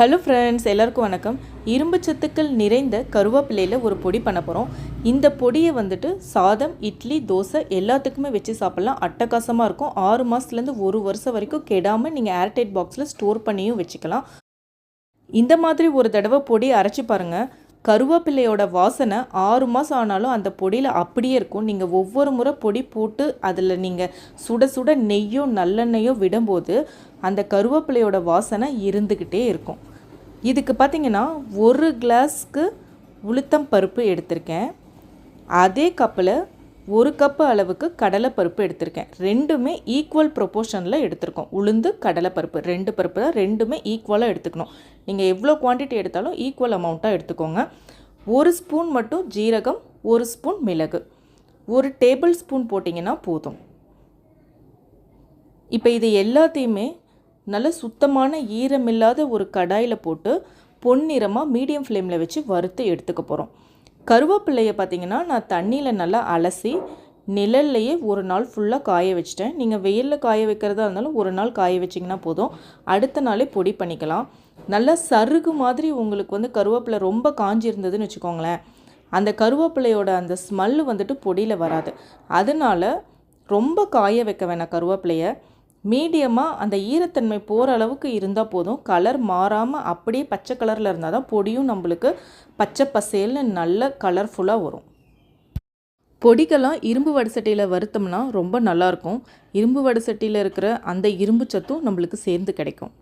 Hello friends எல்லாருக்கும் வணக்கம். இரும்பு சத்துக்கள் நிறைந்த கருவேப்பிலையில் ஒரு பொடி பண்ண போகிறோம் இந்த பொடியை வந்துட்டு சாதம் இட்லி தோசை எல்லாத்துக்குமே வச்சு சாப்பிட்லாம். அட்டகாசமாக இருக்கும். ஆறு மாதத்துலேருந்து ஒரு வருஷம் வரைக்கும் கெடாமல் நீங்கள் ஏர்டைட் பாக்ஸில் ஸ்டோர் பண்ணியும் வச்சுக்கலாம். இந்த மாதிரி ஒரு தடவை பொடி அரைச்சி பாருங்கள் கருவேப்பிலையோட வாசனை ஆறு மாதம் ஆனாலும் அந்த பொடியில் அப்படியே இருக்கும். நீங்கள் ஒவ்வொரு முறை பொடி போட்டு அதில் நீங்கள் சுட சுட நெய்யோ நல்லெண்ணெயோ விடும்போது அந்த கருவேப்பிலையோட வாசனை இருந்துக்கிட்டே இருக்கும். இதுக்கு பார்த்தீங்கன்னா ஒரு கிளாஸ்க்கு உளுத்தம் பருப்பு எடுத்திருக்கேன். அதே கப்பில் ஒரு கப்பு அளவுக்கு கடலைப்பருப்பு எடுத்திருக்கேன். ரெண்டுமே ஈக்குவல் ப்ரொப்போர்ஷனில் எடுத்திருக்கோம். உளுந்து கடலைப்பருப்பு ரெண்டு பருப்பு தான் ரெண்டுமே ஈக்குவலாக எடுத்துக்கணும். நீங்கள் எவ்வளோ குவான்டிட்டி எடுத்தாலும் ஈக்குவல் அமௌண்ட்டாக எடுத்துக்கோங்க. ஒரு ஸ்பூன் மட்டும் ஜீரகம் ஒரு ஸ்பூன் மிளகு. ஒரு டேபிள் ஸ்பூன் போட்டிங்கன்னா போதும். இப்போ இது எல்லாத்தையுமே நல்ல சுத்தமான ஈரமில்லாத ஒரு கடாயில் போட்டு பொன்னிறமாக மீடியம் ஃப்ளேமில் வச்சு வறுத்து எடுத்துக்க போகிறோம் கருவேப்பிள்ளையை பார்த்தீங்கன்னா நான் தண்ணியில் நல்லா அலசி நிழல்லையே ஒரு நாள் ஃபுல்லாக காய வச்சிட்டேன். நீங்கள் வெயிலில் காய வைக்கிறதா இருந்தாலும் ஒரு நாள் காய வச்சிங்கன்னா போதும். அடுத்த நாளே பொடி பண்ணிக்கலாம். நல்லா சருகு மாதிரி உங்களுக்கு வந்து கருவேப்பிலை ரொம்ப காஞ்சிருந்ததுன்னு வச்சுக்கோங்களேன். அந்த கருவேப்பிலையோட அந்த ஸ்மெல்லு வந்துட்டு பொடியில் வராது. அதனால ரொம்ப காய வைக்க வேணாம் கருவேப்பிலையை. மீடியமாக அந்த ஈரத்தன்மை போகிற அளவுக்கு இருந்தால் போதும். கலர் மாறாமல் அப்படியே பச்சை கலரில் இருந்தால் தான் பொடியும் நம்மளுக்கு பச்சை பசேல்னு நல்ல கலர்ஃபுல்லாக வரும். பொடிகளாம் இரும்பு வடசட்டியில் வறுத்தோம்னா ரொம்ப நல்லாயிருக்கும் இரும்பு வடசட்டியில் இருக்கிற அந்த இரும்பு சத்தும் நம்மளுக்கு சேர்ந்து கிடைக்கும்.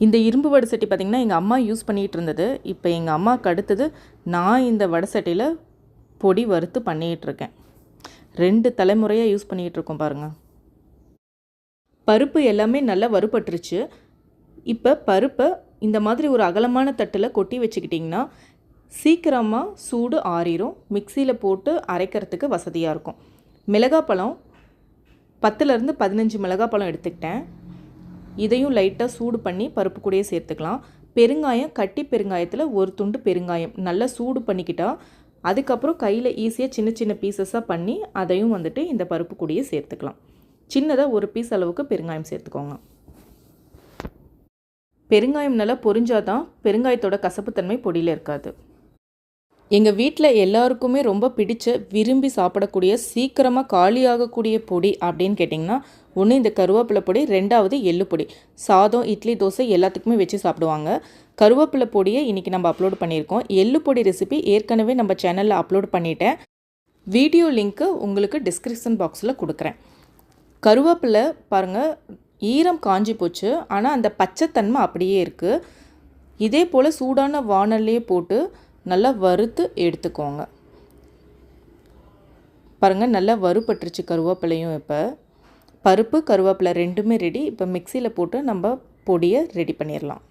இந்த இரும்பு வடசட்டி பார்த்திங்கன்னா எங்கள் அம்மா யூஸ் பண்ணிகிட்டு இருந்தது. இப்போ எங்கள் அம்மாவுக்கு அடுத்தது நான் இந்த வடசட்டியில் பொடி வறுத்து பண்ணிகிட்ருக்கேன் ரெண்டு தலைமுறையாக யூஸ் பண்ணிகிட்டு இருக்கோம் பாருங்கள் பருப்பு எல்லாமே நல்லா வறுபட்டுருச்சு. இப்போ பருப்பை இந்த மாதிரி ஒரு அகலமான தட்டில் கொட்டி வச்சுக்கிட்டிங்கன்னா சீக்கிரமாக சூடு ஆறிடும் மிக்சியில் போட்டு அரைக்கிறதுக்கு வசதியாக இருக்கும். மிளகாப்பழம் பத்துலேருந்து பதினஞ்சு மிளகாப்பழம் எடுத்துக்கிட்டேன். இதையும் லைட்டாக சூடு பண்ணி பருப்பு கூடயே சேர்த்துக்கலாம். பெருங்காயம் கட்டி பெருங்காயத்தில் ஒரு துண்டு பெருங்காயம். நல்லா சூடு பண்ணிக்கிட்டால் அதுக்கப்புறம் கையில் ஈஸியாக சின்ன சின்ன பீசஸாக பண்ணி அதையும் வந்துட்டு இந்த பருப்பு கூடயே சேர்த்துக்கலாம். சின்னதாக ஒரு பீஸ் அளவுக்கு பெருங்காயம் சேர்த்துக்கோங்க. பெருங்காயம் நல்லா பொரிஞ்சாதான் பெருங்காயத்தோட கசப்புத்தன்மை பொடியில் இருக்காது. எங்கள் வீட்டில் எல்லாருக்குமே ரொம்ப பிடிச்ச விரும்பி சாப்பிடக்கூடிய சீக்கிரமாக காலியாகக்கூடிய பொடி அப்படின்னு கேட்டிங்கன்னா ஒன்று இந்த கருவேப்பிலை பொடி ரெண்டாவது எள்ளு பொடி. சாதம் இட்லி தோசை எல்லாத்துக்குமே வச்சு சாப்பிடுவாங்க. கருவேப்பிலை பொடியை இன்றைக்கி நம்ம அப்லோட் பண்ணியிருக்கோம். எள்ளு பொடி ரெசிபி ஏற்கனவே நம்ம சேனலில் அப்லோட் பண்ணிட்டேன். வீடியோ லிங்க்கு உங்களுக்கு டிஸ்கிரிப்ஷன் பாக்ஸில் கொடுக்குறேன். கருவேப்பிலை பாருங்கள் ஈரம் காஞ்சி போச்சு. ஆனால் அந்த பச்சைத்தன்மை அப்படியே இருக்குது இதே போல் சூடான வானல்லையே போட்டு நல்லா வறுத்து எடுத்துக்கோங்க. பாருங்கள் நல்லா வறுபட்டுருச்சு கருவேப்பிலையும் இப்போ. பருப்பு கருவேப்பிலை ரெண்டுமே ரெடி இப்போ மிக்சியில் போட்டு நம்ம பொடியை ரெடி பண்ணிடலாம்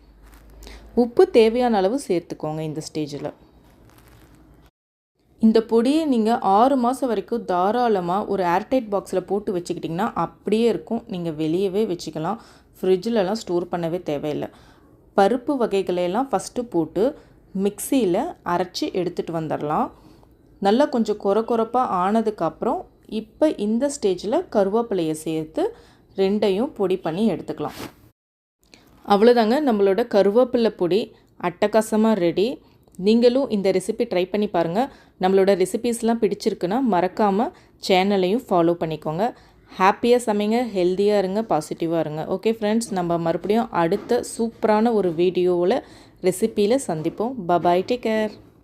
உப்பு தேவையான அளவு சேர்த்துக்கோங்க இந்த ஸ்டேஜில் இந்த பொடியை நீங்கள் ஆறு மாதம் வரைக்கும் தாராளமாக ஒரு ஏர்டைட் பாக்ஸில் போட்டு வச்சுக்கிட்டிங்கன்னா அப்படியே இருக்கும். நீங்கள் வெளியவே வச்சுக்கலாம். ஃப்ரிட்ஜிலலாம் ஸ்டோர் பண்ணவே தேவையில்லை. பருப்பு வகைகளையெல்லாம் ஃபஸ்ட்டு போட்டு மிக்சியில் அரைச்சி எடுத்துகிட்டு வந்துடலாம். நல்லா கொஞ்சம் கொர கொரப்பாக ஆனதுக்கப்புறம் இப்போ இந்த ஸ்டேஜில் கருவேப்பிலையை சேர்த்து ரெண்டையும் பொடி பண்ணி எடுத்துக்கலாம். அவ்வளோதாங்க நம்மளோட கருவேப்பிலை பொடி. அட்டகாசமாக ரெடி நீங்களும் இந்த ரெசிபி ட்ரை பண்ணி பாருங்கள் நம்மளோட ரெசிபீஸ்லாம் பிடிச்சிருக்குன்னா மறக்காமல் சேனலையும் ஃபாலோ பண்ணிக்கோங்க. ஹாப்பியாக சமைங்க ஹெல்த்தியாக இருங்க பாசிட்டிவாக இருங்க. ஓகே ஃப்ரெண்ட்ஸ் நம்ம மறுபடியும் அடுத்த சூப்பரான ஒரு வீடியோவில் ரெசிப்பியில் சந்திப்போம். Bye bye take care